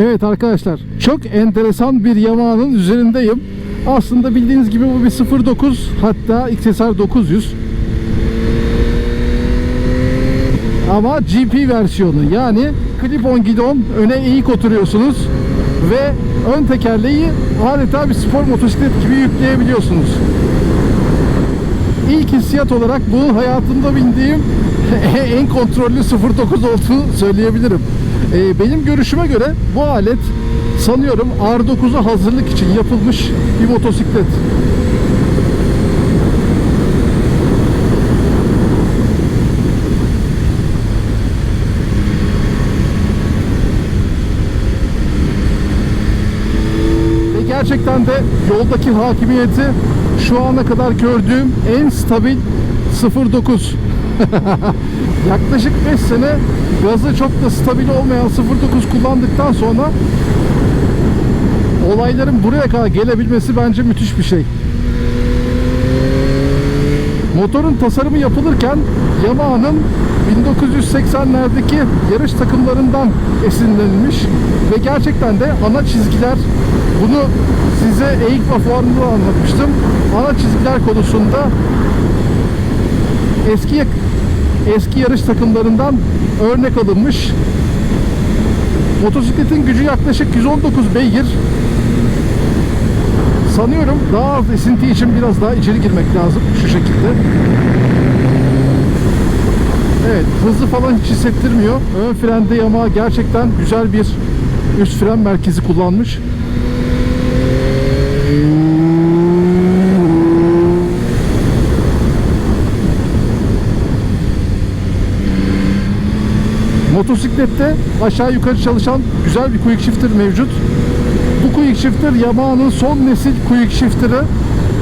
Evet arkadaşlar çok enteresan bir Yamaha'nın üzerindeyim. Aslında bildiğiniz gibi bu bir 09 hatta XSR 900. Ama GP versiyonu yani clip-on gidon öne eğik oturuyorsunuz ve ön tekerleği adeta bir spor motosiklet gibi yükleyebiliyorsunuz. İlk hissiyat olarak bu hayatımda bindiğim en kontrollü 09 olduğunu söyleyebilirim. Ee, benim görüşüme göre bu alet sanıyorum R9'a hazırlık için yapılmış bir motosiklet. Gerçekten de yoldaki hakimiyeti şu ana kadar gördüğüm en stabil 09. Yaklaşık 5 sene gazı çok da stabil olmayan 09 kullandıktan sonra olayların buraya kadar gelebilmesi bence müthiş bir şey. Motorun tasarımı yapılırken Yamaha'nın 1980'lerdeki yarış takımlarından esinlenilmiş ve gerçekten de ana çizgiler bunu size EICMA fuarında da anlatmıştım. Ana çizgiler konusunda eski eski yarış takımlarından örnek alınmış. Motosikletin gücü yaklaşık 119 beygir. Sanıyorum daha az esinti için biraz daha içeri girmek lazım şu şekilde. Evet hızlı falan hiç hissettirmiyor. Ön frende Yamaha gerçekten güzel bir üst fren merkezi kullanmış. Motosiklette aşağı yukarı çalışan güzel bir quick shifter mevcut. Bu quick shifter Yamaha'nın son nesil quick shifter'ı.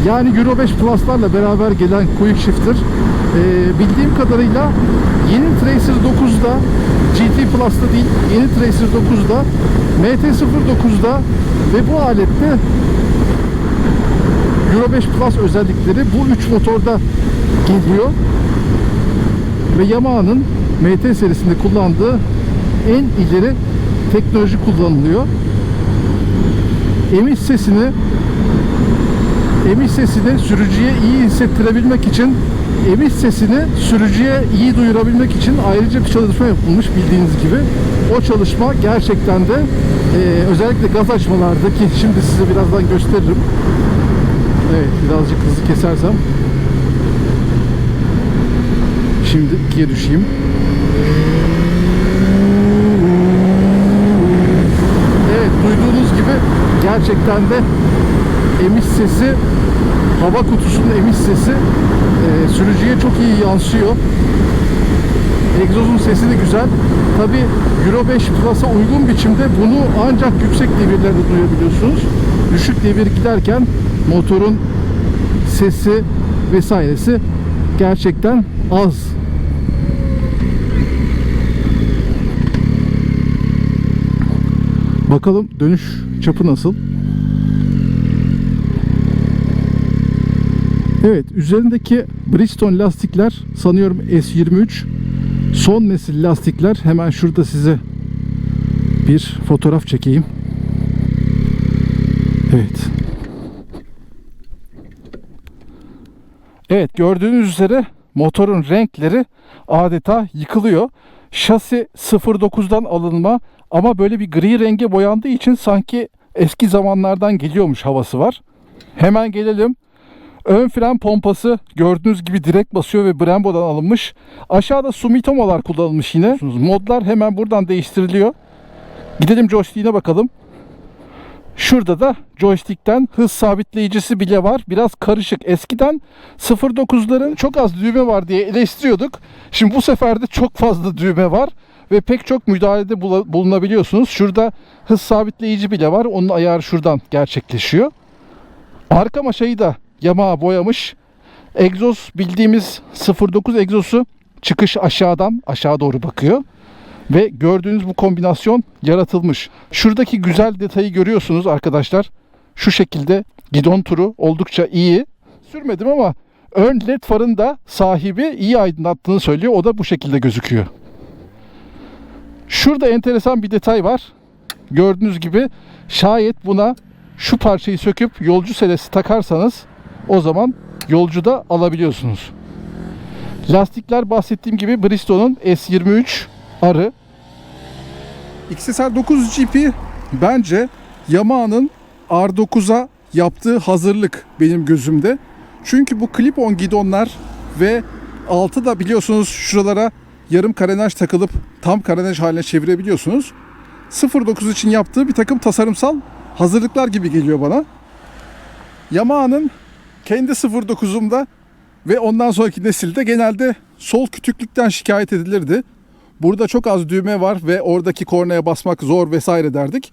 Yani Euro 5 Plus'larla beraber gelen quick shifter. Ee, bildiğim kadarıyla yeni Tracer 9'da GT Plus'ta değil, yeni Tracer 9'da MT-09'da ve bu alette Euro 5 Plus özellikleri bu üç motorda geliyor. Ve Yamaha'nın MT serisinde kullandığı en ileri teknoloji kullanılıyor. Emiş sesini emiş sesini sürücüye iyi hissettirebilmek için emiş sesini sürücüye iyi duyurabilmek için ayrıca bir çalışma yapılmış bildiğiniz gibi. O çalışma gerçekten de e, özellikle gaz açmalardaki şimdi size birazdan gösteririm. Evet birazcık hızlı kesersem Şimdi ikiye düşeyim. Evet duyduğunuz gibi gerçekten de emiş sesi hava kutusunun emiş sesi e, sürücüye çok iyi yansıyor. Egzozun sesi de güzel. Tabi Euro 5 Plus'a uygun biçimde bunu ancak yüksek devirlerde duyabiliyorsunuz. Düşük devir giderken motorun sesi vesairesi gerçekten az. Bakalım dönüş çapı nasıl? Evet, üzerindeki Bridgestone lastikler sanıyorum S23 son nesil lastikler. Hemen şurada size bir fotoğraf çekeyim. Evet. Evet gördüğünüz üzere motorun renkleri adeta yıkılıyor. Şasi 09'dan alınma ama böyle bir gri renge boyandığı için sanki eski zamanlardan geliyormuş havası var. Hemen gelelim. Ön fren pompası gördüğünüz gibi direkt basıyor ve Brembo'dan alınmış. Aşağıda Sumitomo'lar kullanılmış yine. Modlar hemen buradan değiştiriliyor. Gidelim joystick'ine bakalım. Şurada da joystick'ten hız sabitleyicisi bile var. Biraz karışık. Eskiden 09'ların çok az düğme var diye eleştiriyorduk. Şimdi bu sefer de çok fazla düğme var ve pek çok müdahalede bulunabiliyorsunuz. Şurada hız sabitleyici bile var. Onun ayarı şuradan gerçekleşiyor. Arka maşayı da Yamaha boyamış. Egzoz bildiğimiz 09 egzosu çıkış aşağıdan aşağı doğru bakıyor. Ve gördüğünüz bu kombinasyon yaratılmış. Şuradaki güzel detayı görüyorsunuz arkadaşlar. Şu şekilde gidon turu oldukça iyi. Sürmedim ama ön led farın da sahibi iyi aydınlattığını söylüyor. O da bu şekilde gözüküyor. Şurada enteresan bir detay var. Gördüğünüz gibi şayet buna şu parçayı söküp yolcu selesi takarsanız o zaman yolcu da alabiliyorsunuz. Lastikler bahsettiğim gibi Bristol'un S23 arı. XSR 9 GP bence Yamaha'nın R9'a yaptığı hazırlık benim gözümde. Çünkü bu clip-on gidonlar ve altı da biliyorsunuz şuralara yarım karenaj takılıp tam karenaj haline çevirebiliyorsunuz. 09 için yaptığı bir takım tasarımsal hazırlıklar gibi geliyor bana. Yamaha'nın kendi 09'umda ve ondan sonraki nesilde genelde sol kütüklükten şikayet edilirdi. Burada çok az düğme var ve oradaki kornaya basmak zor vesaire derdik.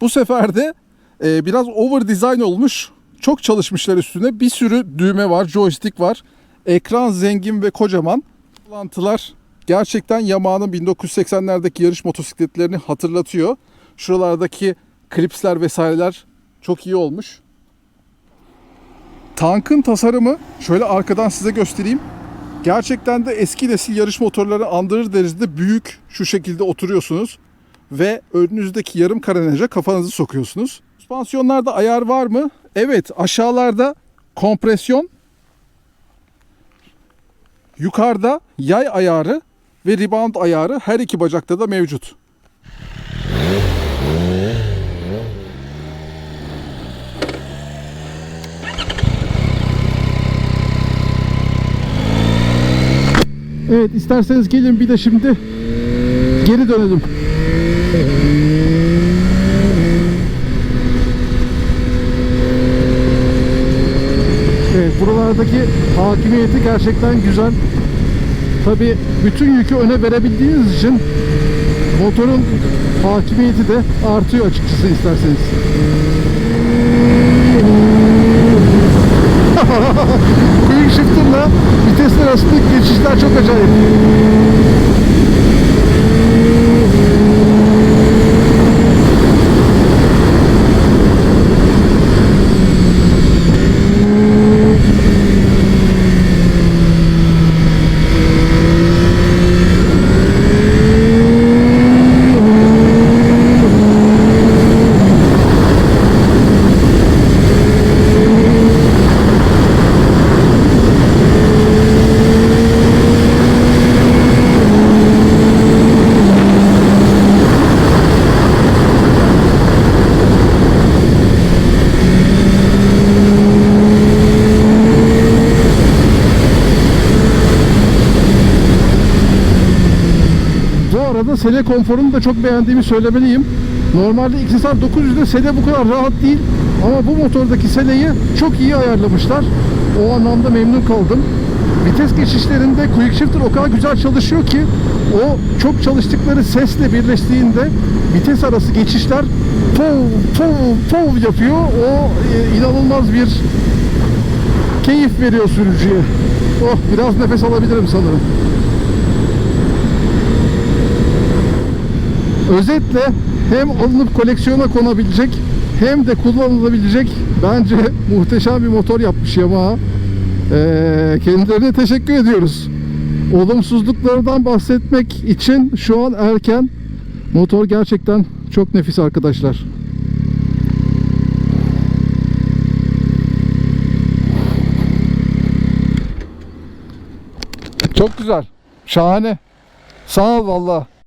Bu sefer de e, biraz over design olmuş. Çok çalışmışlar üstüne. Bir sürü düğme var, joystick var. Ekran zengin ve kocaman. Bağlantılar gerçekten Yamaha'nın 1980'lerdeki yarış motosikletlerini hatırlatıyor. Şuralardaki klipsler vesaireler çok iyi olmuş. Tankın tasarımı şöyle arkadan size göstereyim. Gerçekten de eski nesil yarış motorları andırır derecede büyük şu şekilde oturuyorsunuz ve önünüzdeki yarım karenaja kafanızı sokuyorsunuz. Süspansiyonlarda ayar var mı? Evet, aşağılarda kompresyon, yukarıda yay ayarı ve rebound ayarı her iki bacakta da mevcut. Evet isterseniz gelin bir de şimdi geri dönelim. Evet buralardaki hakimiyeti gerçekten güzel. Tabi bütün yükü öne verebildiğiniz için motorun hakimiyeti de artıyor açıkçası isterseniz. Quick shifter'la vitesler arasındaki geçişler çok acayip. Bu arada sele konforunu da çok beğendiğimi söylemeliyim. Normalde XSR 900'de sele bu kadar rahat değil. Ama bu motordaki seleyi çok iyi ayarlamışlar. O anlamda memnun kaldım. Vites geçişlerinde Quick Shifter o kadar güzel çalışıyor ki o çok çalıştıkları sesle birleştiğinde vites arası geçişler pov pov pov yapıyor. O e, inanılmaz bir keyif veriyor sürücüye. Oh biraz nefes alabilirim sanırım. Özetle hem alınıp koleksiyona konabilecek hem de kullanılabilecek bence muhteşem bir motor yapmış Yamaha. Ee, kendilerine teşekkür ediyoruz. Olumsuzluklardan bahsetmek için şu an erken. Motor gerçekten çok nefis arkadaşlar. Çok güzel. Şahane. Sağ ol valla.